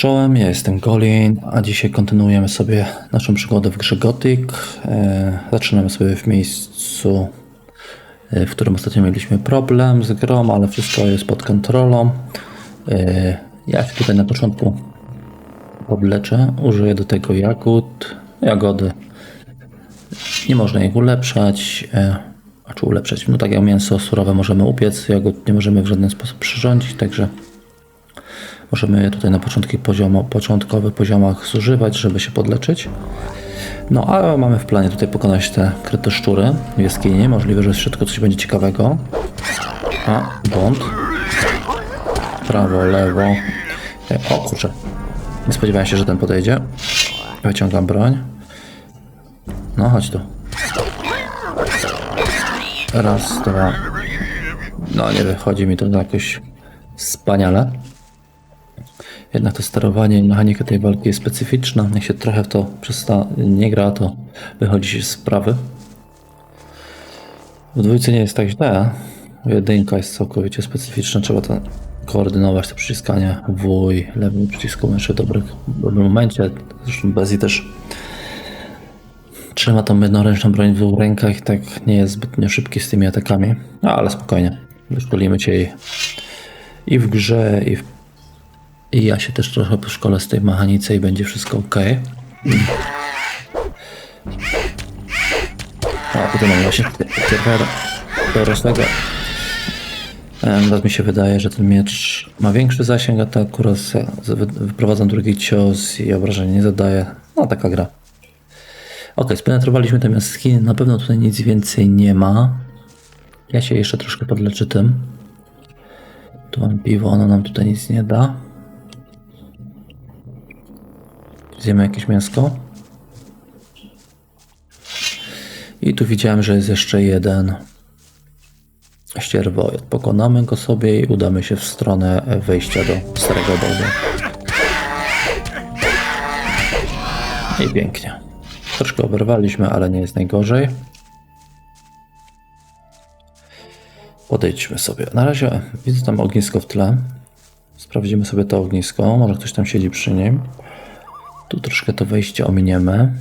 Czołem, ja jestem Golin, a dzisiaj kontynuujemy sobie naszą przygodę w grze Gothic. E, zaczynamy sobie w miejscu, e, w którym ostatnio mieliśmy problem z grą, ale wszystko jest pod kontrolą. E, ja się tutaj na początku podleczę, użyję do tego jagód, jagody. Nie można ich ulepszać, a czy ulepszać? No tak jak mięso surowe możemy upiec, jagód nie możemy w żaden sposób przyrządzić, także Możemy je tutaj na początki poziomo, początkowych poziomach zużywać, żeby się podleczyć. No a mamy w planie tutaj pokonać te kryte szczury w jaskini. Możliwe, że w środku coś będzie ciekawego. A, błąd. Prawo, lewo. E, O kurczę. Nie spodziewałem się, że ten podejdzie. Wyciągam broń. No, chodź tu. Raz, dwa. No, nie wychodzi mi to jakoś wspaniale. Jednak to sterowanie i mechanika tej walki jest specyficzna. Jak się trochę w to nie gra, to wychodzi się z sprawy. W dwójce nie jest tak źle. Jedynka jest całkowicie specyficzna. Trzeba to koordynować, to przyciskanie W i lewym przycisku myszy w dobrym, dobrym momencie. Zresztą Bezi też trzyma tą jednoręczną broń w dwóch rękach i tak nie jest zbytnio szybki z tymi atakami. No, ale spokojnie. Wyszkolimy cię i, i w grze, i w i ja się też trochę poszkolę z tej mechanice i będzie wszystko ok. A, tutaj mamy właśnie Tyrera dorosłego. Teraz mi się wydaje, że ten miecz ma większy zasięg ataku, raz wy- wyprowadzam drugi cios i obrażenia nie zadaje. No, taka gra. Ok, spenetrowaliśmy te jaskini, na pewno tutaj nic więcej nie ma. Ja się jeszcze troszkę podleczę tym. Tu mam piwo, ono nam tutaj nic nie da. Zjemy jakieś mięsko. I tu widziałem, że jest jeszcze jeden ścierwojad. Pokonamy go sobie i udamy się w stronę wejścia do starego obozu. I pięknie. Troszkę oberwaliśmy, ale nie jest najgorzej. Podejdźmy sobie. Na razie widzę tam ognisko w tle. Sprawdzimy sobie to ognisko. Może ktoś tam siedzi przy nim. Tu troszkę to wejście ominiemy.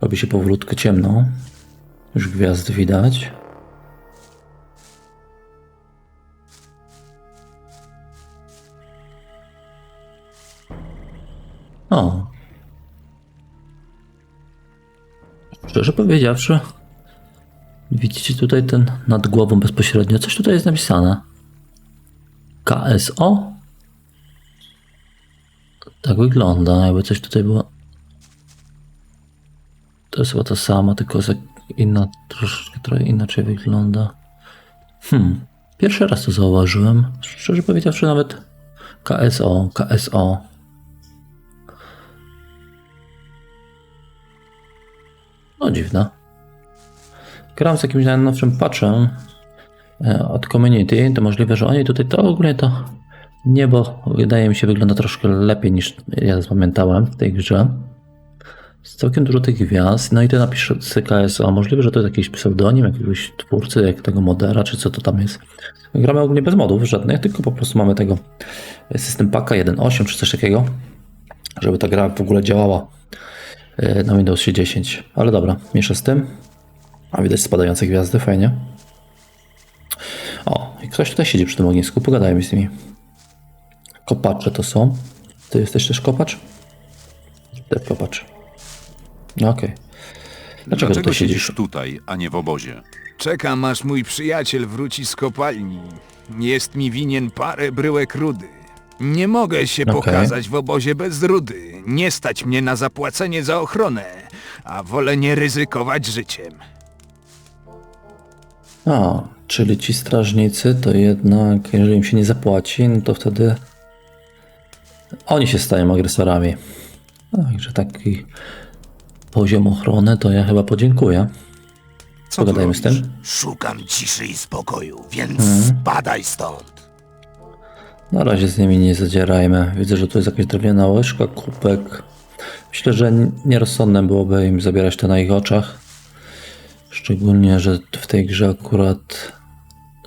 Robi się powolutku ciemno. Już gwiazd widać. O. Szczerze powiedziawszy, widzicie tutaj ten nad głową bezpośrednio. Coś tutaj jest napisane. KSO? Tak wygląda, jakby coś tutaj było. To jest chyba to samo, tylko inna, troszeczkę trochę inaczej wygląda. Hmm, pierwszy raz to zauważyłem. Szczerze powiedziawszy, nawet KSO, KSO. No dziwne. Gram z jakimś najnowszym patchem e, od community, to możliwe, że oni tutaj to ogólnie to Niebo wydaje mi się wygląda troszkę lepiej niż ja zapamiętałem w tej grze. Jest całkiem dużo tych gwiazd. No i ty napisz CKSO. Możliwe, że to jest jakiś pseudonim jakiegoś twórcy, jak tego modera, czy co to tam jest. Gramy ogólnie bez modów żadnych, tylko po prostu mamy tego system paka 1.8 czy coś takiego, żeby ta gra w ogóle działała e, na Windows 10. Ale dobra, miesza z tym. A widać spadające gwiazdy, fajnie. O, i ktoś tutaj siedzi przy tym ognisku, pogadajmy z nimi. Kopacze to są. Ty jesteś też kopacz? Ty kopacz. No okej. Dlaczego Dlaczego tutaj siedzisz siedzisz? tutaj, a nie w obozie? Czekam aż mój przyjaciel wróci z kopalni. Jest mi winien parę bryłek rudy. Nie mogę się Okej. pokazać w obozie bez rudy. Nie stać mnie na zapłacenie za ochronę, a wolę nie ryzykować życiem. A, czyli ci strażnicy to jednak, jeżeli im się nie zapłaci, no to wtedy oni się stają agresorami. Także taki poziom ochrony to ja chyba podziękuję. Co Pogadajmy z tym. Szukam ciszy i spokoju, więc Mhm. spadaj stąd. Na razie z nimi nie zadzierajmy. Widzę, że tu jest jakaś drewniana łyżka, kubek. Myślę, że nierozsądne byłoby im zabierać to na ich oczach. Szczególnie, że w tej grze akurat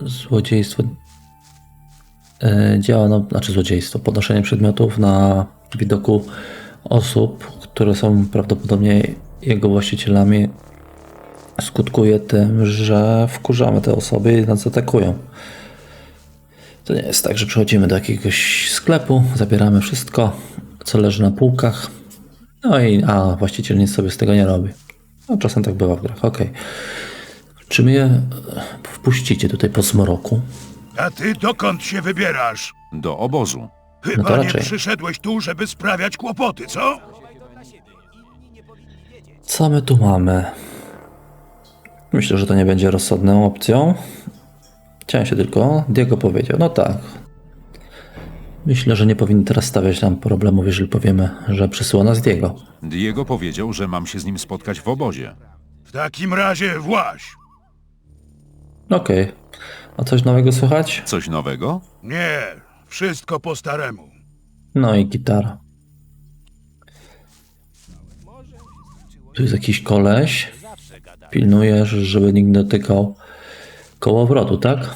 złodziejstwo działa, no, znaczy złodziejstwo, podnoszenie przedmiotów na widoku osób, które są prawdopodobnie jego właścicielami, skutkuje tym, że wkurzamy te osoby i nas atakują. To nie jest tak, że przychodzimy do jakiegoś sklepu, zabieramy wszystko, co leży na półkach, no i a właściciel nic sobie z tego nie robi. No, czasem tak bywa w grach, okej. Czy mnie e, wpuścicie tutaj po zmroku? A ty dokąd się wybierasz? Do obozu. Chyba No nie raczej. przyszedłeś tu, żeby sprawiać kłopoty, co? Co my tu mamy? Myślę, że to nie będzie rozsądną opcją. Chciałem się tylko, Diego powiedział, no tak. Myślę, że nie powinny teraz stawiać nam problemów, jeżeli powiemy, że przysyła nas Diego. Diego powiedział, że mam się z nim spotkać w obozie. W takim razie właź. Okej. A coś nowego słychać? Coś nowego? Nie, wszystko po staremu. No i gitara. Tu jest jakiś koleś. Pilnujesz, żeby nikt nie dotykał kołowrotu, tak?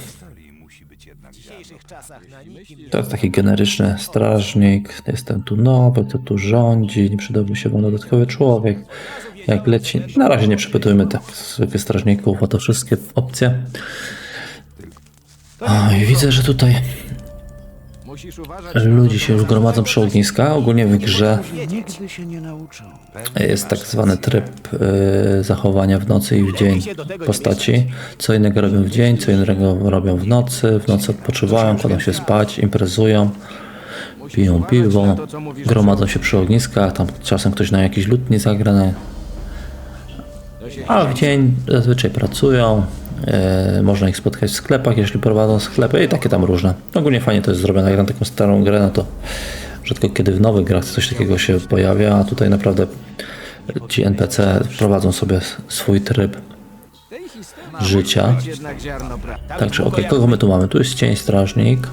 To jest taki generyczny strażnik. Jestem tu nowy, kto tu rządzi. Nie przydałby się wam dodatkowy człowiek. Jak leci. Na razie nie przepytujmy tak zwykłych strażników o to wszystkie opcje. O, i widzę, że tutaj Ludzie się już gromadzą przy ogniskach. Ogólnie w grze jest tak zwany tryb y, zachowania w nocy i w dzień postaci. Co innego robią w dzień, co innego robią w nocy. W nocy odpoczywają, kładą się spać, imprezują, piją piwo, gromadzą się przy ogniskach. Tam czasem ktoś na jakiś lód nie zagra. A w dzień zazwyczaj pracują. E, można ich spotkać w sklepach, jeśli prowadzą sklepy i takie tam różne. Ogólnie fajnie to jest zrobione. Jak na taką starą grę, no to rzadko kiedy w nowych grach coś takiego się pojawia, a tutaj naprawdę ci NPC prowadzą sobie swój tryb życia. Także okej, kogo my tu mamy? Tu jest cień strażnik.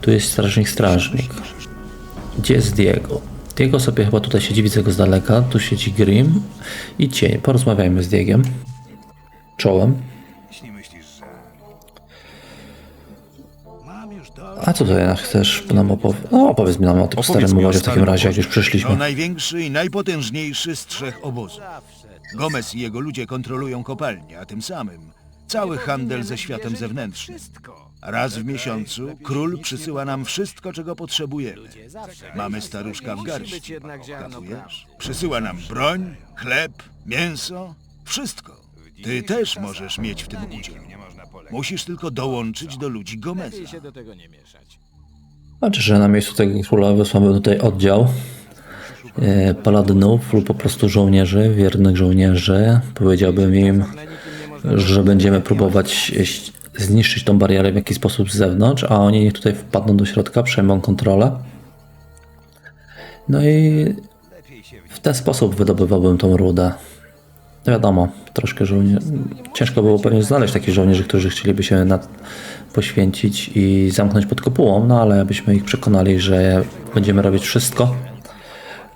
Tu jest strażnik strażnik. Gdzie jest Diego? Diego sobie chyba tutaj siedzi, widzę go z daleka. Tu siedzi Grim i cień. Porozmawiajmy z Diegiem. Czołem. A co tutaj chcesz nam opowiedzieć? No opowiedz mi nam o tym Opowiedz starym mi o obozie w takim starym razie, jak obozie. już przyszliśmy. To największy i najpotężniejszy z trzech obozów. Gomez i jego ludzie kontrolują kopalnię, a tym samym cały handel ze światem zewnętrznym. Raz w miesiącu król przysyła nam wszystko, czego potrzebujemy. Mamy staruszka w garści. Kapujesz? Przysyła nam broń, chleb, mięso, wszystko. Ty też możesz mieć w tym udział. Musisz tylko dołączyć do ludzi Gomeza. Znaczy, że na miejscu tego króla wysłamy tutaj oddział e, paladynów lub po prostu żołnierzy, wiernych żołnierzy. Powiedziałbym im, że będziemy próbować e, zniszczyć tą barierę w jakiś sposób z zewnątrz, a oni niech tutaj wpadną do środka, przejmą kontrolę. No i w ten sposób wydobywałbym tą rudę. No wiadomo, troszkę żołnierzy. Ciężko było pewnie znaleźć takich żołnierzy, którzy chcieliby się nad... poświęcić i zamknąć pod kopułą, no ale byśmy ich przekonali, że będziemy robić wszystko,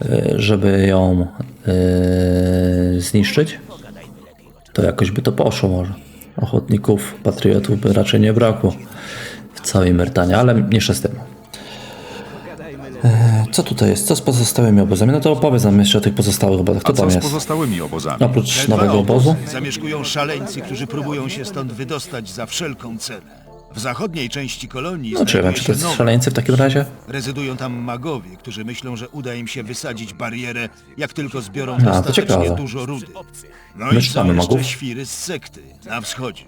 y, żeby ją y, zniszczyć, to jakoś by to poszło może. Ochotników, patriotów by raczej nie brakło w całej Myrtanie, ale mniejsza z tym. E, Co tutaj jest? Co z pozostałymi obozami? No to opowiedz nam jeszcze o tych pozostałych obozach. Kto A co tam z jest? pozostałymi obozami? Oprócz Te dwa nowego obozu? obozy Zamieszkują szaleńcy, którzy próbują się stąd wydostać za wszelką cenę. W zachodniej części kolonii No czy znajduje czy to się jest szaleńcy w takim razie? Rezydują tam magowie, którzy myślą, że uda im się wysadzić barierę, jak tylko zbiorą to dostatecznie ciekawe. dużo rudy. No My i czytamy są jeszcze magów. świry z sekty, na wschodzie.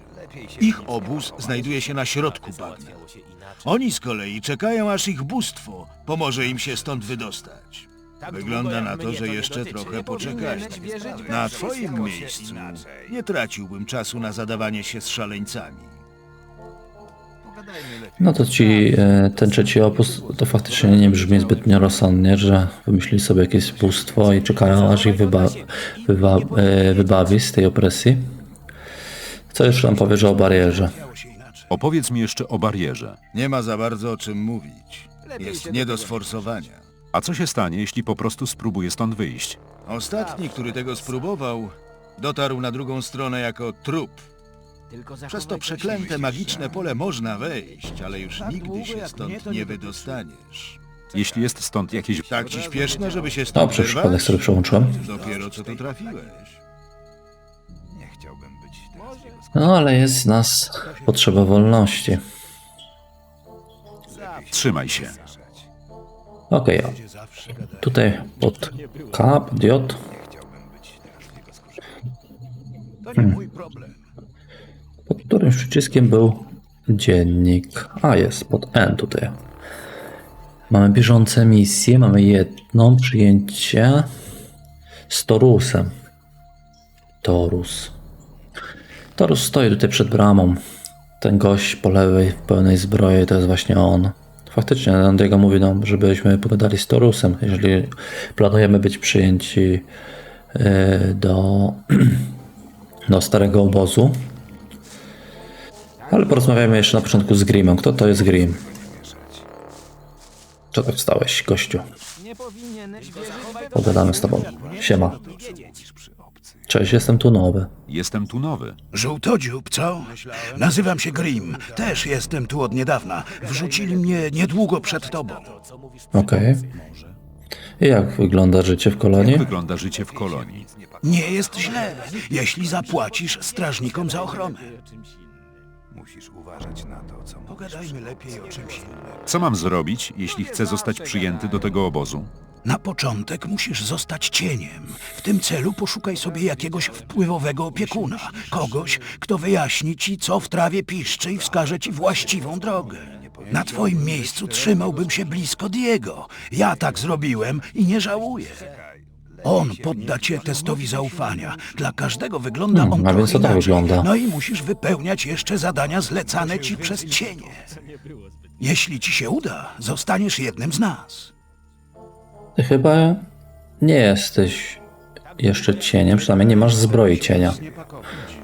Ich obóz znajduje się na środku bagna. Oni z kolei czekają, aż ich bóstwo pomoże im się stąd wydostać. Wygląda na to, że jeszcze trochę poczekają. Na twoim miejscu nie traciłbym czasu na zadawanie się z szaleńcami. No to ci e, ten trzeci opus to faktycznie nie brzmi zbytnio rozsądnie, że wymyślili sobie jakieś bóstwo i czekają aż ich wyba, wyba, e, wybawi z tej opresji. Co jeszcze nam powiesz o barierze? Opowiedz mi jeszcze o barierze. Nie ma za bardzo o czym mówić. Jest nie do sforsowania. A co się stanie, jeśli po prostu spróbuję stąd wyjść? Ostatni, który tego spróbował, dotarł na drugą stronę jako trup. Przez to przeklęte magiczne pole można wejść, ale już nigdy się stąd nie wydostaniesz. Jeśli jest stąd jakieś... Tak ci śpieszno, żeby się stąd przez przypadek sobie przełączyłem. Dopiero co tu trafiłeś. No, ale jest z nas potrzeba wolności. Trzymaj się. Okej, tutaj pod K, pod J. Hmm. Pod którymś przyciskiem był dziennik. A, jest, pod N tutaj. Mamy bieżące misje, mamy jedno przyjęcie z Torusem. Torus. Torus stoi tutaj przed bramą. Ten gość po lewej w pełnej zbroi to jest właśnie on. Faktycznie, Andiego mówi nam, żebyśmy pogadali z Torusem, jeżeli planujemy być przyjęci e, do, do starego obozu. Ale porozmawiamy jeszcze na początku z Grimem. Kto to jest Grim? Co tak stałeś, gościu? Pogadamy z tobą. Siema. Cześć, jestem tu nowy. Jestem tu nowy. Żółtodziób, co? Nazywam się Grim. Też jestem tu od niedawna. Wrzucili mnie niedługo przed tobą. Okej. I jak wygląda życie w kolonii? Jak wygląda życie w kolonii? Nie jest źle, jeśli zapłacisz strażnikom za ochronę. Musisz uważać na to, co Pogadajmy lepiej o czymś innym. Co mam zrobić, jeśli chcę zostać przyjęty do tego obozu? Na początek musisz zostać cieniem. W tym celu poszukaj sobie jakiegoś wpływowego opiekuna. Kogoś, kto wyjaśni ci, co w trawie piszczy i wskaże ci właściwą drogę. Na twoim miejscu trzymałbym się blisko Diego. Ja tak zrobiłem i nie żałuję. On podda cię testowi zaufania. Dla każdego wygląda Hmm, on a więc trochę to tak inaczej. wygląda. No i musisz wypełniać jeszcze zadania zlecane ci przez cienie. Jeśli ci się uda, zostaniesz jednym z nas. Ty chyba nie jesteś jeszcze cieniem, przynajmniej nie masz zbroi cienia.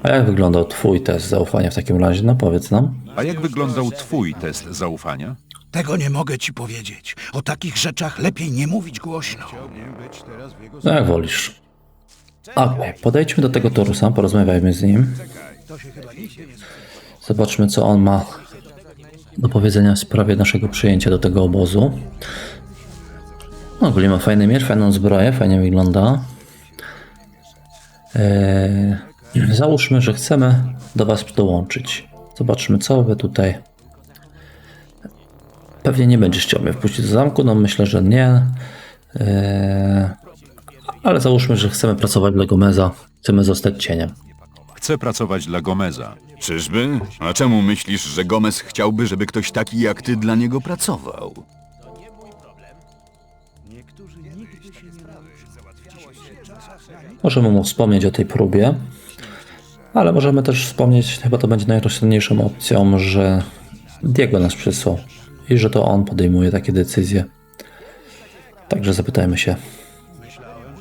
A jak wyglądał twój test zaufania w takim razie? No powiedz nam. A jak wyglądał twój test zaufania? Tego nie mogę ci powiedzieć. O takich rzeczach lepiej nie mówić głośno. No jak wolisz. Okej, podejdźmy do tego Torusa, porozmawiajmy z nim. Zobaczmy, co on ma do powiedzenia w sprawie naszego przyjęcia do tego obozu. No, ogólnie ma fajny miecz, fajną zbroję, fajnie wygląda. Eee, załóżmy, że chcemy do Was dołączyć. Zobaczmy, co Wy tutaj. Pewnie nie będziesz chciał mnie wpuścić do zamku, no myślę, że nie. Eee, ale załóżmy, że chcemy pracować dla Gomeza, chcemy zostać cieniem. Chcę pracować dla Gomeza. Czyżby? A czemu myślisz, że Gomez chciałby, żeby ktoś taki jak ty dla niego pracował? Możemy mu wspomnieć o tej próbie, ale możemy też wspomnieć, chyba to będzie najrozsądniejszą opcją, że Diego nas przysłał i że to on podejmuje takie decyzje. Także zapytajmy się.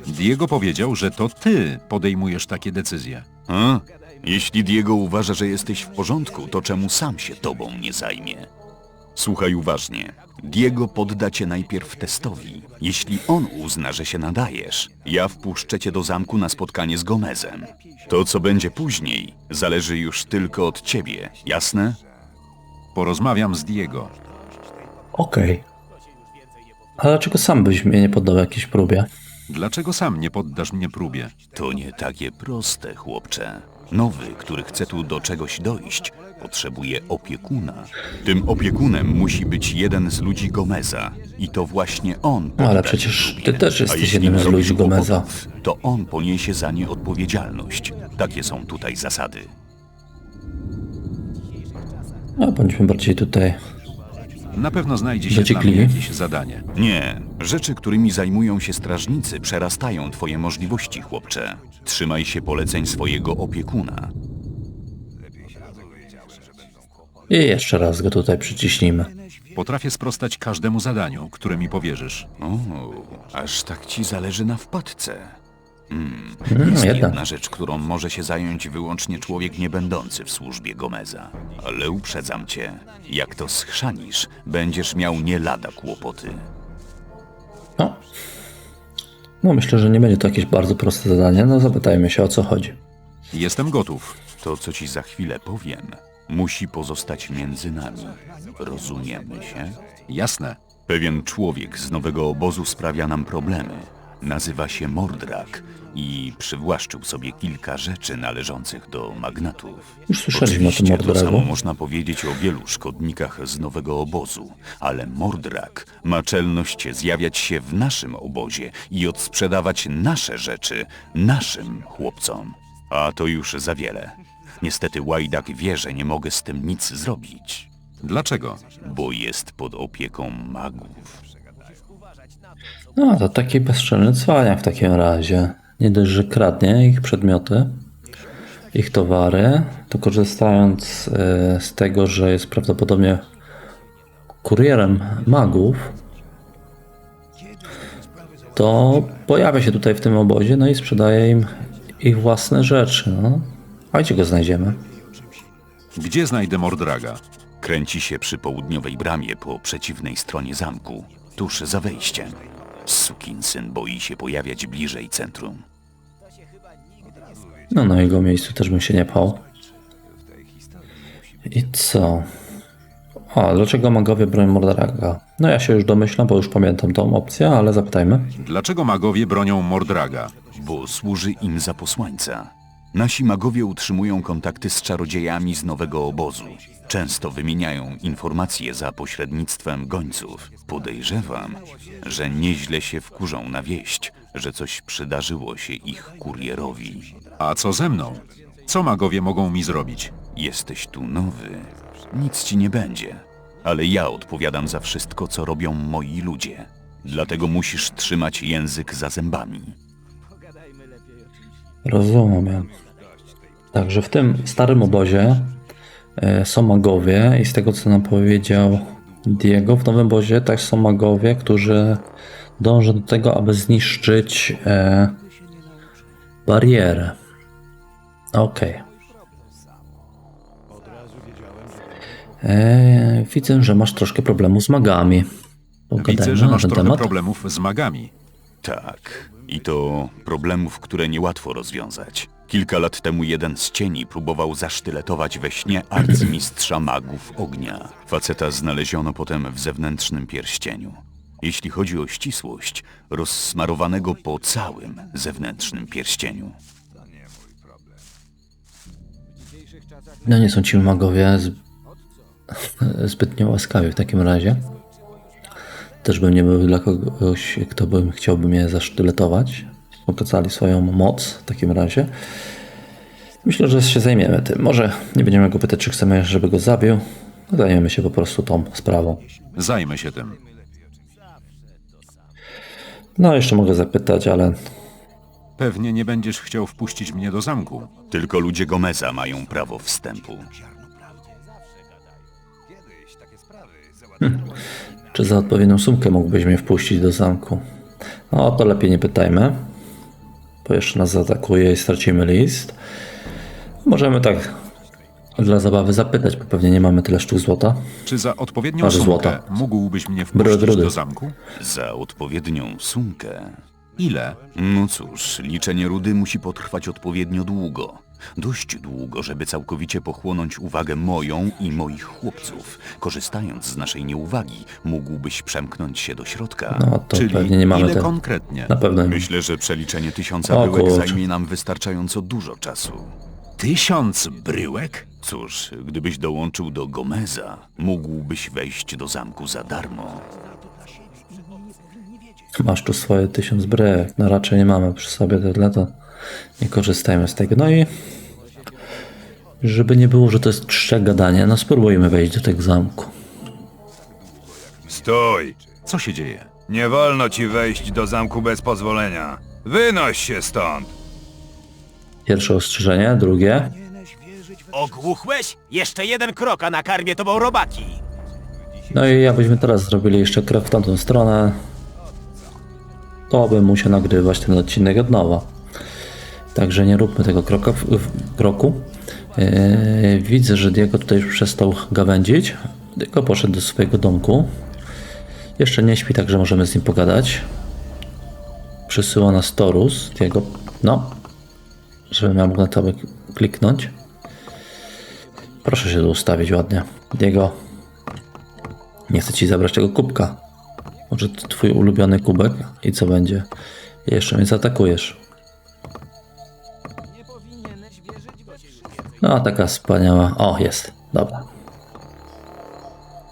Diego powiedział, że to ty podejmujesz takie decyzje. A? Jeśli Diego uważa, że jesteś w porządku, to czemu sam się tobą nie zajmie? Słuchaj uważnie. Diego podda cię najpierw testowi. Jeśli on uzna, że się nadajesz, ja wpuszczę cię do zamku na spotkanie z Gomezem. To, co będzie później, zależy już tylko od ciebie, jasne? Porozmawiam z Diego. Okej. Ale dlaczego sam byś mnie nie poddał jakiejś próbie? Dlaczego sam nie poddasz mnie próbie? To nie takie proste, chłopcze. Nowy, który chce tu do czegoś dojść, potrzebuje opiekuna. Tym opiekunem musi być jeden z ludzi Gomeza. I to właśnie on. podda ale przecież próbie. ty też A jesteś jeśli jednym z ludzi Gomeza. kłopotów, To on poniesie za nie odpowiedzialność. Takie są tutaj zasady. No, bądźmy bardziej tutaj. Na pewno znajdzie się dla mnie jakieś zadanie. Nie, rzeczy, którymi zajmują się strażnicy, przerastają twoje możliwości, chłopcze. Trzymaj się poleceń swojego opiekuna. I jeszcze raz go tutaj przyciśnijmy. Potrafię sprostać każdemu zadaniu, które mi powierzysz. O, aż tak ci zależy na wpadce. Hmm. Mm, Jest jednak. jedna rzecz, którą może się zająć wyłącznie człowiek niebędący w służbie Gomeza. Ale uprzedzam cię, jak to schrzanisz, będziesz miał nie lada kłopoty. No. no, myślę, że nie będzie to jakieś bardzo proste zadanie. No, zapytajmy się o co chodzi. Jestem gotów. To, co ci za chwilę powiem, musi pozostać między nami. Rozumiemy się? Jasne. Pewien człowiek z nowego obozu sprawia nam problemy. Nazywa się Mordrak i przywłaszczył sobie kilka rzeczy należących do magnatów. Już słyszeliśmy o tym Oczywiście to Mordragu. samo można powiedzieć o wielu szkodnikach z nowego obozu, ale Mordrak ma czelność zjawiać się w naszym obozie i odsprzedawać nasze rzeczy naszym chłopcom. A to już za wiele. Niestety Łajdak wie, że nie mogę z tym nic zrobić, Dlaczego? bo jest pod opieką magów. No, to taki bezczelny cwaniak w takim razie. Nie dość, że kradnie ich przedmioty, ich towary, to korzystając e, z tego, że jest prawdopodobnie kurierem magów, to pojawia się tutaj w tym obozie, no i sprzedaje im ich własne rzeczy. No. A gdzie go znajdziemy? Gdzie znajdę Mordraga? Kręci się przy południowej bramie po przeciwnej stronie zamku, tuż za wejściem. Sukinsyn boi się pojawiać bliżej centrum. No na jego miejscu też bym się nie pał. I co? A, dlaczego magowie bronią Mordraga? No ja się już domyślam, bo już pamiętam tą opcję, ale zapytajmy. Dlaczego magowie bronią Mordraga? bo służy im za posłańca. Nasi magowie utrzymują kontakty z czarodziejami z nowego obozu. Często wymieniają informacje za pośrednictwem gońców. Podejrzewam, że nieźle się wkurzą na wieść, że coś przydarzyło się ich kurierowi. A co ze mną? Co magowie mogą mi zrobić? Jesteś tu nowy, nic ci nie będzie. Ale ja odpowiadam za wszystko, co robią moi ludzie. Dlatego musisz trzymać język za zębami. Rozumiem. Także w tym starym obozie e, są magowie i z tego co nam powiedział Diego, w nowym obozie też są magowie, którzy dążą do tego, aby zniszczyć e, barierę. Okej. E, Widzę, że masz troszkę problemu z magami. Pogadajmy Widzę, że na masz ten trochę temat. problemów z magami. Tak, i to problemów, które niełatwo rozwiązać. Kilka lat temu jeden z cieni próbował zasztyletować we śnie arcymistrza magów ognia. Faceta znaleziono potem w zewnętrznym pierścieniu. Jeśli chodzi o ścisłość, rozsmarowanego po całym zewnętrznym pierścieniu. No nie są ci magowie z... zbytnio łaskawi w takim razie. Też bym nie był dla kogoś, kto by chciałby mnie zasztyletować. Pokazali swoją moc w takim razie. Myślę, że się zajmiemy tym. Może nie będziemy go pytać, czy chcemy, żeby go zabił. Zajmiemy się po prostu tą sprawą. Zajmę się tym. No, jeszcze mogę zapytać, ale Pewnie nie będziesz chciał wpuścić mnie do zamku. Tylko ludzie Gomeza mają prawo wstępu. Czy za odpowiednią sumkę mógłbyś mnie wpuścić do zamku? No, to lepiej nie pytajmy, bo jeszcze nas zaatakuje i stracimy list. Możemy tak dla zabawy zapytać, bo pewnie nie mamy tyle sztuk złota. Czy za odpowiednią Parę sumkę złota. mógłbyś mnie wpuścić do zamku? Za odpowiednią sumkę Ile? No cóż, liczenie rudy musi potrwać odpowiednio długo. Dość długo, żeby całkowicie pochłonąć uwagę moją i moich chłopców. Korzystając z naszej nieuwagi, mógłbyś przemknąć się do środka. No, to Czyli pewnie nie mamy ile tego. konkretnie? Na pewno nie. Myślę, że przeliczenie tysiąca O bryłek kurczę. zajmie nam wystarczająco dużo czasu. Tysiąc bryłek? Cóż, gdybyś dołączył do Gomeza, mógłbyś wejść do zamku za darmo. Masz tu swoje tysiąc brek. No raczej nie mamy przy sobie tyle, to nie korzystajmy z tego. No i żeby nie było, że to jest czcze gadanie, no spróbujmy wejść do tego zamku. Stój! Co się dzieje? Nie wolno ci wejść do zamku bez pozwolenia. Wynoś się stąd! Pierwsze ostrzeżenie, drugie. Ogłuchłeś? Jeszcze jeden krok, a na karmie tobą robaki. No i jakbyśmy teraz zrobili jeszcze krok w tamtą stronę, to bym musiał nagrywać ten odcinek od nowa. Także nie róbmy tego kroka, kroku. Yy, widzę, że Diego tutaj już przestał gawędzić. Diego poszedł do swojego domku. Jeszcze nie śpi, także możemy z nim pogadać. Przysyła nas Torus. Diego, no, żebym ja mógł na to kliknąć. Proszę się tu ustawić ładnie. Diego, nie chcę ci zabrać tego kubka. Może to twój ulubiony kubek i co będzie? Jeszcze mnie zaatakujesz. No, taka wspaniała. O, jest. Dobra.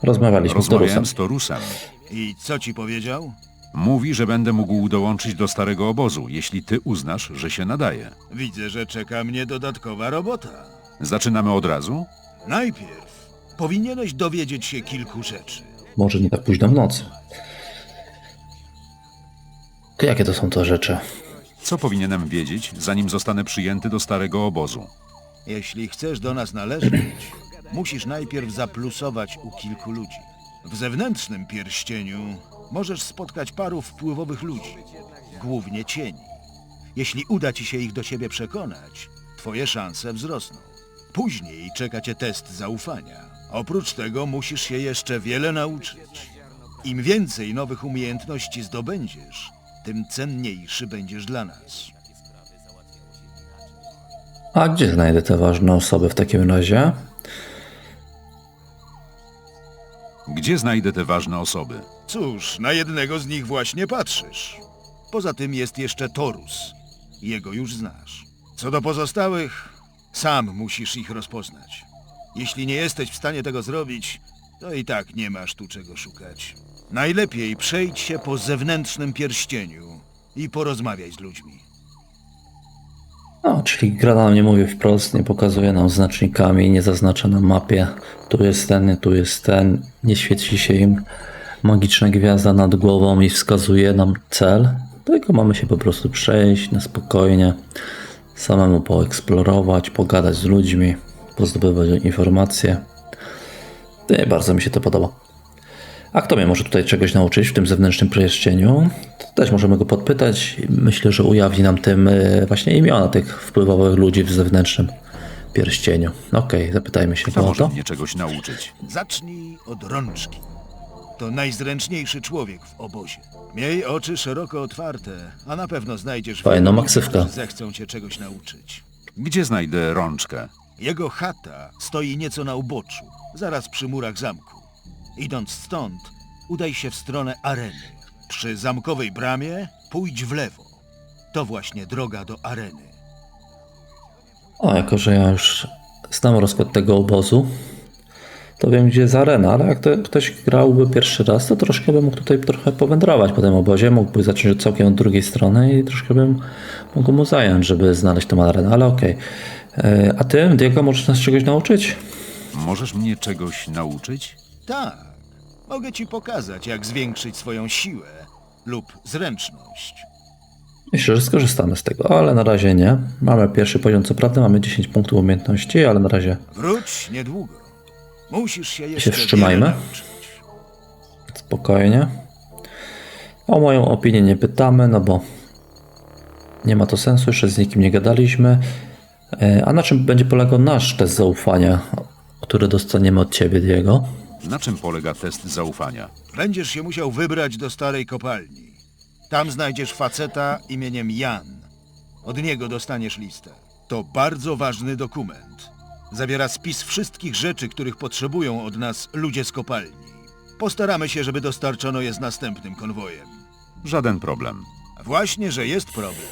Rozmawialiśmy z. Rozmawiałem z Torusem. I co ci powiedział? Mówi, że będę mógł dołączyć do starego obozu, jeśli ty uznasz, że się nadaje. Widzę, że czeka mnie dodatkowa robota. Zaczynamy od razu? Najpierw powinieneś dowiedzieć się kilku rzeczy. Może nie tak późno w nocy. To Jakie to są to rzeczy? Co powinienem wiedzieć, zanim zostanę przyjęty do starego obozu? Jeśli chcesz do nas należeć, musisz najpierw zaplusować u kilku ludzi. W zewnętrznym pierścieniu możesz spotkać paru wpływowych ludzi, głównie cieni. Jeśli uda ci się ich do siebie przekonać, twoje szanse wzrosną. Później czeka cię test zaufania. Oprócz tego musisz się jeszcze wiele nauczyć. Im więcej nowych umiejętności zdobędziesz, tym cenniejszy będziesz dla nas. A gdzie znajdę te ważne osoby w takim razie? Gdzie znajdę te ważne osoby? Cóż, na jednego z nich właśnie patrzysz. Poza tym jest jeszcze Torus. Jego już znasz. Co do pozostałych, sam musisz ich rozpoznać. Jeśli nie jesteś w stanie tego zrobić, to i tak nie masz tu czego szukać. Najlepiej przejdź się po zewnętrznym pierścieniu i porozmawiaj z ludźmi. No, czyli gra nam nie mówi wprost, nie pokazuje nam znacznikami, nie zaznacza na mapie. Tu jest ten, tu jest ten. Nie świeci się im magiczna gwiazda nad głową i wskazuje nam cel. Tylko mamy się po prostu przejść na spokojnie, samemu poeksplorować, pogadać z ludźmi, pozdobywać informacje. Nie bardzo mi się to podoba. A kto mnie może tutaj czegoś nauczyć w tym zewnętrznym pierścieniu? To też możemy go podpytać. Myślę, że ujawni nam tym e, właśnie imiona tych wpływowych ludzi w zewnętrznym pierścieniu. Okej, zapytajmy się Kto go o może to. mnie czegoś nauczyć? Zacznij od rączki. To najzręczniejszy człowiek w obozie. Miej oczy szeroko otwarte, a na pewno znajdziesz Fajna wielu ludzi, maksywka. którzy zechcą cię czegoś nauczyć. Gdzie znajdę rączkę? Jego chata stoi nieco na uboczu, zaraz przy murach zamku. Idąc stąd, udaj się w stronę areny. Przy zamkowej bramie pójdź w lewo. To właśnie droga do areny. O, jako że ja już znam rozkład tego obozu, to wiem gdzie jest arena, ale jak to ktoś grałby pierwszy raz, to troszkę bym mógł tutaj trochę powędrować po tym obozie, mógłby zacząć od całkiem od drugiej strony i troszkę bym mógł mu zająć, żeby znaleźć tą arenę, ale okej. E, A ty, Diego, możesz nas czegoś nauczyć? Możesz mnie czegoś nauczyć? Tak, mogę ci pokazać, jak zwiększyć swoją siłę lub zręczność. Myślę, że skorzystamy z tego, ale na razie nie. Mamy pierwszy poziom, co prawda mamy 10 punktów umiejętności, ale na razie Wróć niedługo. Musisz się jeszcze wstrzymajmy. wiele nauczyć. spokojnie. O moją opinię nie pytamy, no bo nie ma to sensu, jeszcze z nikim nie gadaliśmy. E, A na czym będzie polegał nasz test zaufania, który dostaniemy od ciebie, Diego? Na czym polega test zaufania? Będziesz się musiał wybrać do starej kopalni. Tam znajdziesz faceta imieniem Jan. Od niego dostaniesz listę. To bardzo ważny dokument. Zawiera spis wszystkich rzeczy, których potrzebują od nas ludzie z kopalni. Postaramy się, żeby dostarczono je z następnym konwojem. Żaden problem. Właśnie, że jest problem.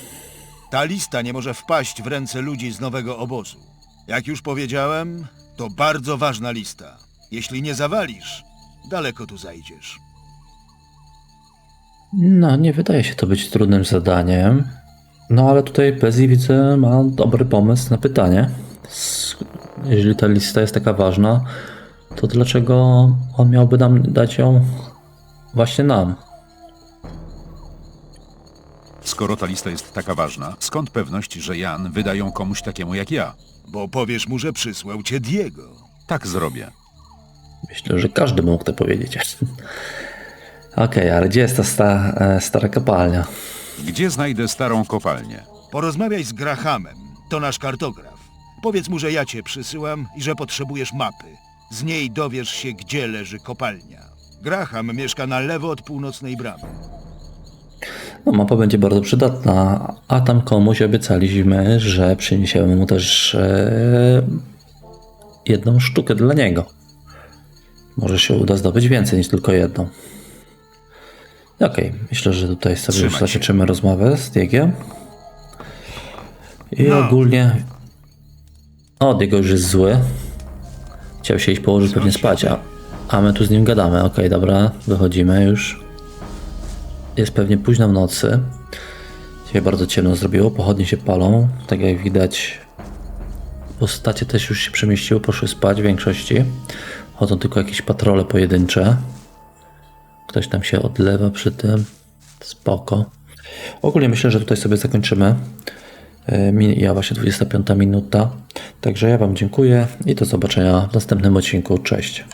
Ta lista nie może wpaść w ręce ludzi z nowego obozu. Jak już powiedziałem, to bardzo ważna lista. Jeśli nie zawalisz, daleko tu zajdziesz. No, nie wydaje się to być trudnym zadaniem. No, ale tutaj Pezzi widzę ma dobry pomysł na pytanie. Jeżeli ta lista jest taka ważna, to dlaczego on miałby nam dać ją właśnie nam? Skoro ta lista jest taka ważna, skąd pewność, że Jan wyda ją komuś takiemu jak ja? Bo powiesz mu, że przysłał cię Diego. Tak zrobię. Myślę, że każdy mógł to powiedzieć. Okej, ale gdzie jest ta sta, e, stara kopalnia? Gdzie znajdę starą kopalnię? Porozmawiaj z Grahamem, to nasz kartograf. Powiedz mu, że ja cię przysyłam i że potrzebujesz mapy. Z niej dowiesz się, gdzie leży kopalnia. Graham mieszka na lewo od północnej bramy. No, mapa będzie bardzo przydatna, a tam komuś obiecaliśmy, że przyniesiemy mu też e, jedną sztukę dla niego. Może się uda zdobyć więcej niż tylko jedną. Okej, myślę, że tutaj sobie już Trzymaj zakończymy rozmowę z Diegiem. I ogólnie... O, Diego już jest zły. Chciał się iść położyć pewnie spać, a, a my tu z nim gadamy. Okej, dobra, wychodzimy już. Jest pewnie późno w nocy. Dzisiaj bardzo ciemno zrobiło, pochodnie się palą. Tak jak widać, postacie też już się przemieściły, poszły spać w większości. Chodzą tylko jakieś patrole pojedyncze. Ktoś tam się odlewa przy tym. Spoko. Ogólnie myślę, że tutaj sobie zakończymy. E, Mija właśnie 25 minuta. Także ja Wam dziękuję i do zobaczenia w następnym odcinku. Cześć.